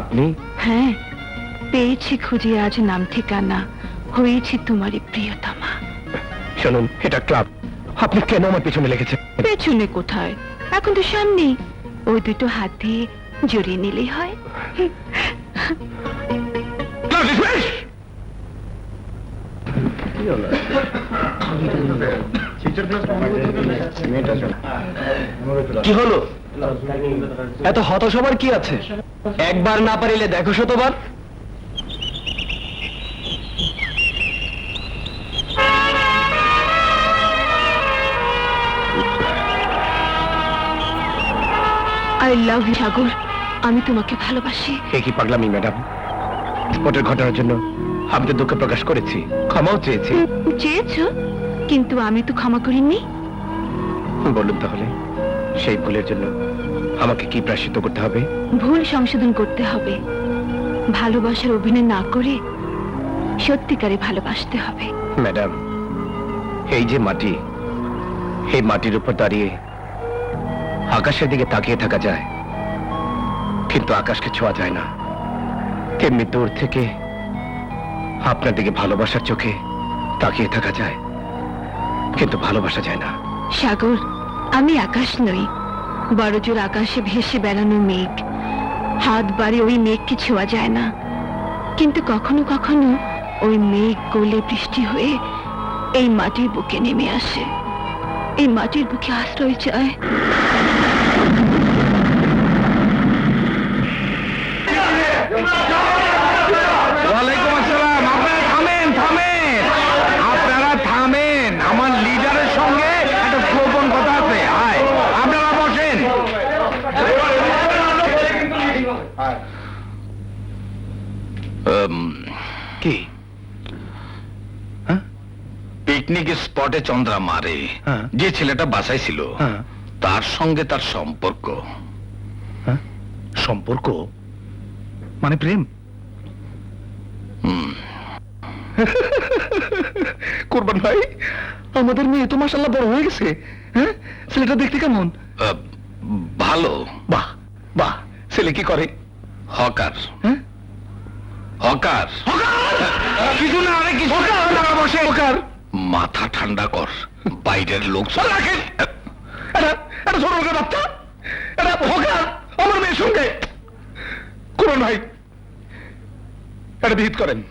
আপনি? হ্যাঁ পেয়েছি খুঁজে আজ নাম ঠিকানা হয়েছি তোমারই প্রিয়তমা। শুনুন এটা ক্লাব। আপনি কেন আমার পিছনে লেগেছেন? পেছনে কোথায়? এখন তো সামনেই ওই দুটো হাত দিয়ে জড়িয়ে নিলেই হয়। কি হলো? এত হতাশ হবার কি আছে? একবার না পারিলে দেখো শতবার। আই লাভ ইউ সাগর আমি তোমাকে ভালোবাসি। এ কি পাগলামি ম্যাডাম? ওটার ঘটনার জন্য আমি তো দুঃখ প্রকাশ করেছি ক্ষমাও চেয়েছি। চেয়েছো কিন্তু আমি তো ক্ষমা করিনি। বলুন তাহলে। সেই ভুলের জন্য আমাকে কি প্রায়শ্চিত্ত করতে হবে? ভুল সংশোধন করতে হবে। ভালোবাসার অভিনয় না করে সত্যিকারে ভালোবাসতে হবে। ম্যাডাম এই যে মাটি এই মাটির উপর দাঁড়িয়ে আকাশের দিকে তাকিয়ে থাকা যায় কিন্তু আকাশকে ছোঁয়া যায় না। তেমনি দূর থেকে আপনার দিকে ভালোবাসার চোখে তাকিয়ে থাকা যায় কিন্তু ভালোবাসা যায় না। সাগর আমি আকাশ নই, বড়জোর আকাশে ভেসে বেড়ানো মেঘ। হাত বাড়ি ওই মেঘকে ছোঁয়া যায় না। কিন্তু কখনো কখনো ওই মেঘ গলে বৃষ্টি হয়ে এই মাটির বুকে নেমে আসে। এই মাটির বুকে আশ্রয় চায়। কি? পিকনিক স্পটে চন্দ্রা মারে। যে ছেলেটা বাসায় ছিল। তার সঙ্গে তার সম্পর্ক। সম্পর্ক? মানে প্রেম? কোরবান ভাই আমাদের মেয়ে তো মাসাল্লাহ বড় হয়ে গেছে। হ্যাঁ ছেলেটা দেখতে কেমন? ভালো। বাহ বাহ। ছেলে কি করে? হকার। হ্যাঁ? হকার? কিছু না আরে কিছু না। বসে। হকার। মাথা ঠান্ডা কর বাইরের লোক রাখেন এটা এটা ছোট লোকের বাচ্চা। এটা হকার আমার মেয়ের সঙ্গে। কোরবান ভাই এটা বিহিত করেন।